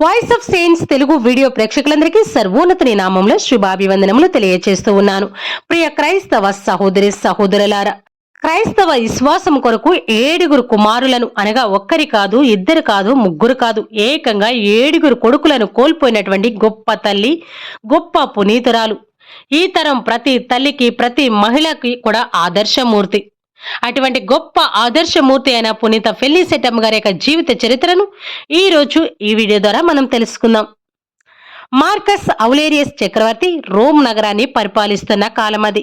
Voice of saints Telugu video ప్రేక్షకులందరికీ సర్వోన్నతని నామంలో శుభాభివందనములు తెలియజేస్తూ ఉన్నాను. ప్రియ క్రైస్తవ సహోదరి సహోదరులారా క్రైస్తవ విశ్వాసం కొరకు ఏడుగురు కుమారులను అనగా ఒక్కరి కాదు ఇద్దరు కాదు ముగ్గురు కాదు ఏకంగా ఏడుగురు కొడుకులను కోల్పోయినటువంటి గొప్ప తల్లి గొప్ప పునీతురాలు. ఈ తరం ప్రతి తల్లికి ప్రతి మహిళకి కూడా ఆదర్శమూర్తి. అటువంటి గొప్ప ఆదర్శమూర్తి అయిన పునీత ఫెల్లిసెటమ్ గారి యొక్క జీవిత చరిత్రను ఈ రోజు ఈ వీడియో ద్వారా మనం తెలుసుకుందాం. మార్కస్ అవులేరియస్ చక్రవర్తి రోమ్ నగరాన్ని పరిపాలిస్తున్న కాలం అది.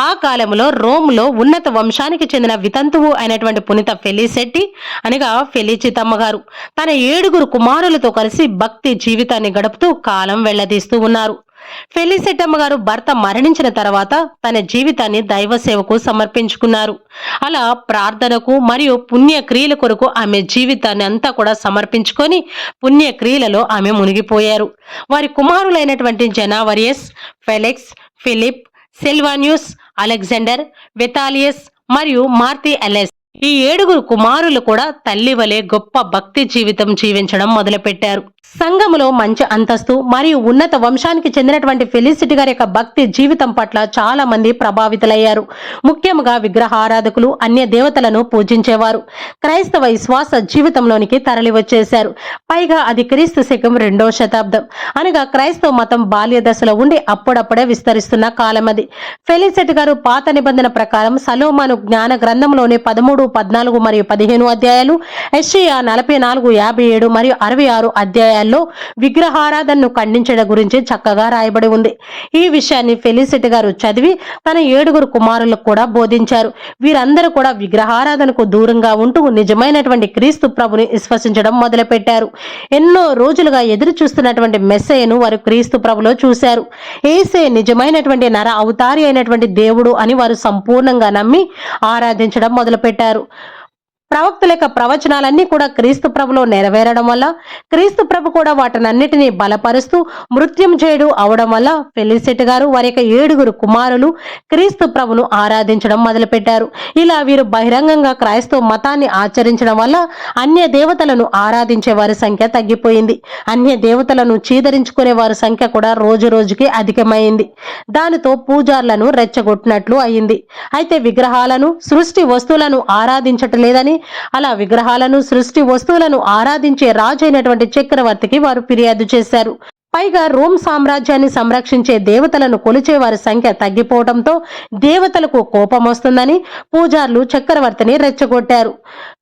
ఆ కాలంలో రోమ్లో ఉన్నత వంశానికి చెందిన వితంతువు అయినటువంటి పునీత ఫెలిసెట్టి అనగా ఫెలిచితమ్మ గారు తన ఏడుగురు కుమారులతో కలిసి భక్తి జీవితాన్ని గడుపుతూ కాలం వెళ్ళదీస్తూ ఉన్నారు. ఫెలిసెట్టమ్మ గారు భర్త మరణించిన తర్వాత తన జీవితాన్ని దైవ సేవకు సమర్పించుకున్నారు. అలా ప్రార్థనకు మరియు పుణ్యక్రియల కొరకు ఆమె జీవితాన్ని అంతా కూడా సమర్పించుకొని పుణ్యక్రియలలో ఆమె మునిగిపోయారు. వారి కుమారులైనటువంటి జనావరియస్ ఫెలెక్స్ ఫిలిప్ సిల్వాన్యూస్ అలెగ్జాండర్ వెతాలియస్ మరియు మార్తి ఎలెస్ ఈ ఏడుగురు కుమారులు కూడా తల్లి వలె గొప్ప భక్తి జీవితం జీవించడం మొదలుపెట్టారు. సంఘములో మంచి అంతస్తు మరియు ఉన్నత వంశానికి చెందినటువంటి ఫెలిసిటీ గారి యొక్క భక్తి జీవితం పట్ల చాలా మంది ప్రభావితులయ్యారు. ముఖ్యంగా విగ్రహారాధకులు అన్య దేవతలను పూజించేవారు. క్రైస్తవ విశ్వాస జీవితంలోనికి తరలివచ్చేశారు. పైగా అది క్రీస్తు శకం రెండో శతాబ్దం. అనగా క్రైస్తవ మతం బాల్య దశలో ఉండి అప్పుడప్పుడే విస్తరిస్తున్న కాలం అది. ఫెలిసిటీ గారు పాత నిబంధన ప్రకారం సలోమాను జ్ఞాన గ్రంథంలోని పదమూడు పద్నాలుగు మరియు పదిహేను అధ్యాయాలు ఎస్షియా నలభై నాలుగు యాభై ఏడు మరియు అరవై ఆరు సమయాల్లో విగ్రహారాధనను ఖండించడం గురించి చక్కగా రాయబడి ఉంది. ఈ విషయాన్ని ఫెలిసిట్ గారు చదివి తన ఏడుగురు కుమారులకు కూడా బోధించారు. వీరందరూ కూడా విగ్రహారాధనకు దూరంగా ఉంటూ నిజమైనటువంటి క్రీస్తు ప్రభుని విశ్వసించడం మొదలుపెట్టారు. ఎన్నో రోజులుగా ఎదురు చూస్తున్నటువంటి మెస్సయ్యను వారు క్రీస్తు ప్రభులో చూశారు. ఏసే నిజమైనటువంటి నర అవతారి అయినటువంటి దేవుడు అని వారు సంపూర్ణంగా నమ్మి ఆరాధించడం మొదలుపెట్టారు. ప్రవక్తుల యొక్క ప్రవచనాలన్నీ కూడా క్రీస్తు ప్రభులో నెరవేరడం వల్ల క్రీస్తు ప్రభు కూడా వాటినన్నిటినీ బలపరుస్తూ మృత్యం చేయడు అవడం వల్ల ఫెలిసిట్ గారు వారి యొక్క ఏడుగురు కుమారులు క్రీస్తు ప్రభును ఆరాధించడం మొదలుపెట్టారు. ఇలా వీరు బహిరంగంగా క్రైస్తవ మతాన్ని ఆచరించడం వల్ల అన్య దేవతలను ఆరాధించే వారి సంఖ్య తగ్గిపోయింది. అన్య దేవతలను చీదరించుకునే వారి సంఖ్య కూడా రోజు రోజుకి అధికమైంది. దానితో పూజార్లను రెచ్చగొట్టినట్లు అయింది. అయితే విగ్రహాలను సృష్టి వస్తువులను ఆరాధించటలేదని అలా విగ్రహాలను సృష్టి వస్తువులను ఆరాధించే రాజైనటువంటి చక్రవర్తికి వారు ఫిర్యాదు చేశారు. పైగా రోమ్ సామ్రాజ్యాన్ని సంరక్షించే దేవతలను కొలిచే వారి సంఖ్య తగ్గిపోవడంతో దేవతలకు కోపం వస్తుందని పూజార్లు చక్రవర్తిని రెచ్చగొట్టారు.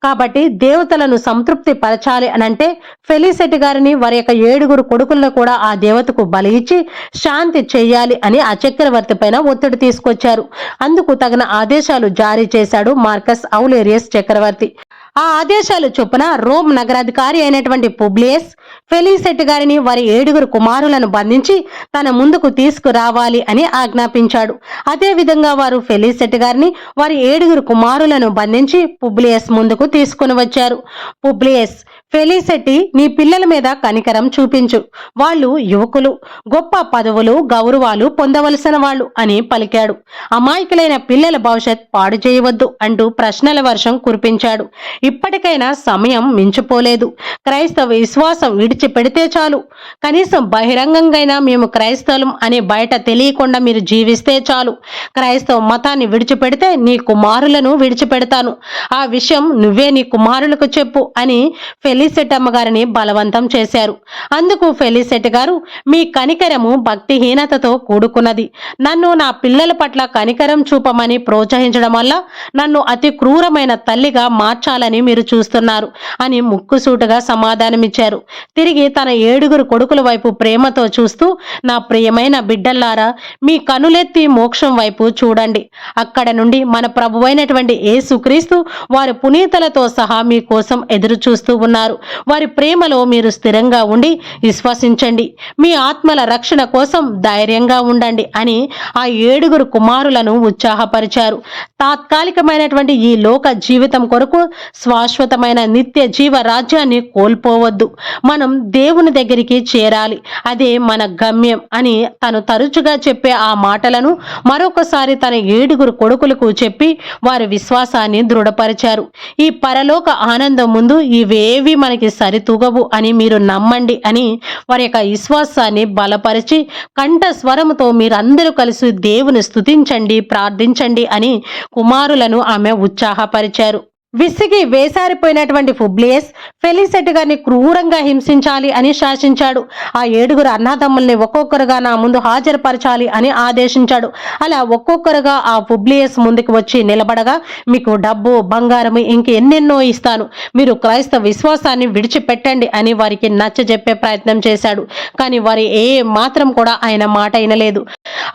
కాబట్టి దేవతలను సంతృప్తి పరచాలి అనంటే ఫెలిసెట్ గారిని వారి యొక్క ఏడుగురు కొడుకులను కూడా ఆ దేవతకు బలి ఇచ్చి శాంతి చేయాలి అని ఆ చక్రవర్తి పైన ఒత్తిడి తీసుకొచ్చారు. అందుకు తగిన ఆదేశాలు జారీ చేశాడు మార్కస్ ఔలేరియస్ చక్రవర్తి. ఆ ఆదేశాలు చొప్పున రోమ్ నగరాధికారి అయినటువంటి పుబ్లియస్ ఫెలిసెట్ గారిని వారి ఏడుగురు కుమారులను బంధించి తన ముందుకు తీసుకురావాలి అని ఆజ్ఞాపించాడు. అదేవిధంగా వారు ఫెలిసెట్ గారిని వారి ఏడుగురు కుమారులను బంధించి పుబ్లియస్ ముందుకు తీసుకుని వచ్చారు. పుబ్లియస్ ఫెలిసెట్టి నీ పిల్లల మీద కనికరం చూపించు. వాళ్ళు యువకులు గొప్ప పదవులు గౌరవాలు పొందవలసిన వాళ్ళు అని పలికాడు. అమాయకులైన పిల్లల భవిష్యత్ పాడు చేయవద్దు అంటూ ప్రశ్నల వర్షం కురిపించాడు. ఇప్పటికైనా సమయం మించిపోలేదు. క్రైస్తవ విశ్వాసం విడిచిపెడితే చాలు. కనీసం బహిరంగంగా మేము క్రైస్తవులం అని బయట తెలియకుండా మీరు జీవిస్తే చాలు. క్రైస్తవ మతాన్ని విడిచిపెడితే నీ కుమారులను విడిచిపెడతాను. ఆ విషయం నువ్వే నీ కుమారులకు చెప్పు అని ఫెలిసెట్ అమ్మగారిని బలవంతం చేశారు. అందుకు ఫెలిసెట్ గారు మీ కనికరము భక్తిహీనతతో కూడుకున్నది. నన్ను నా పిల్లల పట్ల కనికరం చూపమని ప్రోత్సహించడం వల్ల నన్ను అతి క్రూరమైన తల్లిగా మార్చాలని మీరు చూస్తున్నారు అని ముక్కుసూటుగా సమాధానమిచ్చారు. తిరిగి తన ఏడుగురు కొడుకుల వైపు ప్రేమతో చూస్తూ నా ప్రియమైన బిడ్డల్లారా మీ కనులెత్తి మోక్షం వైపు చూడండి. అక్కడ నుండి మన ప్రభువైనటువంటి యేసుక్రీస్తు వారి పునీతలతో సహా మీ కోసం ఎదురు చూస్తూ ఉన్నారు. వారి ప్రేమలో మీరు స్థిరంగా ఉండి విశ్వసించండి. మీ ఆత్మల రక్షణ కోసం ధైర్యంగా ఉండండి అని ఆ ఏడుగురు కుమారులను ఉత్సాహపరిచారు. తాత్కాలికమైనటువంటి ఈ లోక జీవితం కొరకు శాశ్వతమైన నిత్య జీవ రాజ్యాన్ని కోల్పోవద్దు. మనం దేవుని దగ్గరికి చేరాలి. అదే మన గమ్యం అని తను తరచుగా చెప్పే ఆ మాటలను మరొకసారి తన ఏడుగురు కొడుకులకు చెప్పి వారి విశ్వాసాన్ని దృఢపరిచారు. ఈ పరలోక ఆనందం ముందు ఇవేవి ఏవి మనకి సరితూగవు అని మీరు నమ్మండి అని వారి యొక్క విశ్వాసాన్ని బలపరిచి కంఠ స్వరంతో మీరందరూ కలిసి దేవుని స్థుతించండి ప్రార్థించండి అని కుమారులను ఆమె ఉత్సాహపరిచారు. విసిగి వేసారిపోయినటువంటి ఫుబ్లియస్ ఫెలిసెట్ గారిని క్రూరంగా హింసించాలి అని శాసించాడు. ఆ ఏడుగురు అన్నదమ్ముల్ని ఒక్కొక్కరుగా నా ముందు హాజరుపరచాలి అని ఆదేశించాడు. అలా ఒక్కొక్కరుగా ఆ ఫుబ్లియస్ ముందుకు వచ్చి నిలబడగా మీకు డబ్బు బంగారం ఇంక ఎన్నెన్నో ఇస్తాను. మీరు క్రైస్తవ విశ్వాసాన్ని విడిచిపెట్టండి అని వారికి నచ్చజెప్పే ప్రయత్నం చేశాడు. కానీ వారి ఏ మాత్రం కూడా ఆయన మాట వినలేదు.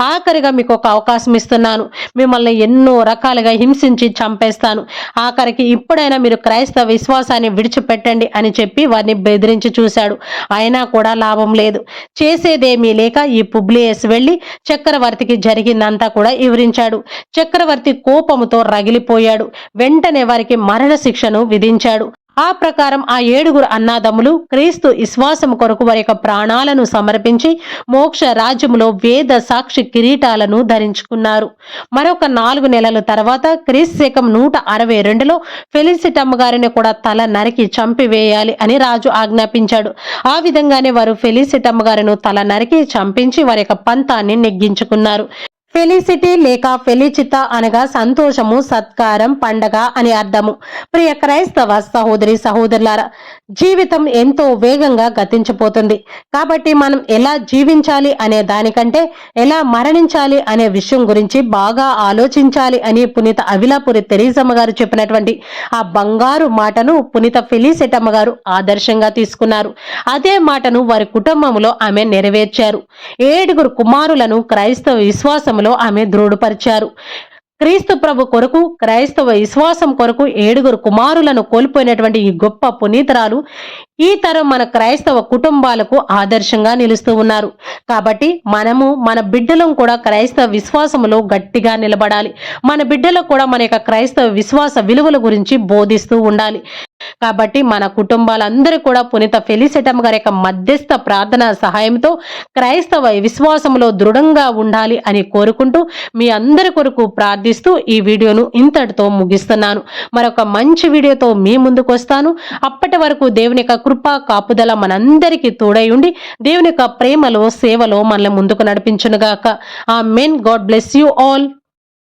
ఆఖరిగా మీకు ఒక అవకాశం ఇస్తున్నాను. మిమ్మల్ని ఎన్నో రకాలుగా హింసించి చంపేస్తాను. ఆఖరికి ఇప్పుడైనా మీరు క్రైస్తవ విశ్వాసాన్ని విడిచిపెట్టండి అని చెప్పి వారిని బెదిరించి చూశాడు. అయినా కూడా లాభం లేదు. చేసేదేమీ లేక ఈ పుబ్లియస్ వెళ్ళి చక్రవర్తికి జరిగిందంతా కూడా వివరించాడు. చక్రవర్తి కోపముతో రగిలిపోయాడు. వెంటనే వారికి మరణశిక్షను విధించాడు. ఆ ప్రకారం ఆ ఏడుగురు అన్నాదమ్ములు క్రీస్తు విశ్వాసం కొరకు వారి యొక్క ప్రాణాలను సమర్పించి మోక్ష రాజ్యములో వేద సాక్షి కిరీటాలను ధరించుకున్నారు. మరొక నాలుగు నెలల తర్వాత క్రీస్తు శకం నూట అరవై రెండులో ఫెలిసిటమ్మ గారిని కూడా తల నరికి చంపివేయాలి అని రాజు ఆజ్ఞాపించాడు. ఆ విధంగానే వారు ఫెలిసిటమ్మ గారిని తల నరికి చంపించి వారి యొక్క పంతాన్ని నెగ్గించుకున్నారు. ఫెలిసిటీ లేక ఫెలిచిత అనగా సంతోషము సత్కారం పండగ అని అర్థము. ప్రియ క్రైస్తవ సహోదరి సహోదరులారా జీవితం ఎంతో వేగంగా గతించిపోతుంది. కాబట్టి మనం ఎలా జీవించాలి అనే దానికంటే ఎలా మరణించాలి అనే విషయం గురించి బాగా ఆలోచించాలి అని పునీత అవిలాపురి తెరీసమ్మ గారు చెప్పినటువంటి ఆ బంగారు మాటను పునీత ఫెలిసెటమ్మ గారు ఆదర్శంగా తీసుకున్నారు. అదే మాటను వారి కుటుంబంలో ఆమె నెరవేర్చారు. ఏడుగురు కుమారులను క్రైస్తవ విశ్వాసంలో ఆమె దృఢపరిచారు. క్రీస్తు ప్రభు కొరకు క్రైస్తవ విశ్వాసం కొరకు ఏడుగురు కుమారులను కోల్పోయినటువంటి ఈ గొప్ప పునీతరాలు ఈ తరం మన క్రైస్తవ కుటుంబాలకు ఆదర్శంగా నిలుస్తూ ఉన్నారు. కాబట్టి మనము మన బిడ్డలం కూడా క్రైస్తవ విశ్వాసములో గట్టిగా నిలబడాలి. మన బిడ్డలకు కూడా మన యొక్క క్రైస్తవ విశ్వాస విలువల గురించి బోధిస్తూ ఉండాలి. కాబట్టి మన కుటుంబాలందరూ కూడా పునీత ఫెలిసెటమ్ గారి యొక్క మధ్యస్థ ప్రార్థన సహాయంతో క్రైస్తవ విశ్వాసంలో దృఢంగా ఉండాలి అని కోరుకుంటూ మీ అందరి కొరకు ప్రార్థిస్తూ ఈ వీడియోను ఇంతటితో ముగిస్తున్నాను. మరొక మంచి వీడియోతో మీ ముందుకు వస్తాను అప్పటి వరకు దేవుని యొక్క కృప కాపుదల మనందరికీ తోడై ఉండి దేవుని యొక్క ప్రేమలో సేవలో మనల్ని ముందుకు నడిపించునుగాక. Amen God bless you all.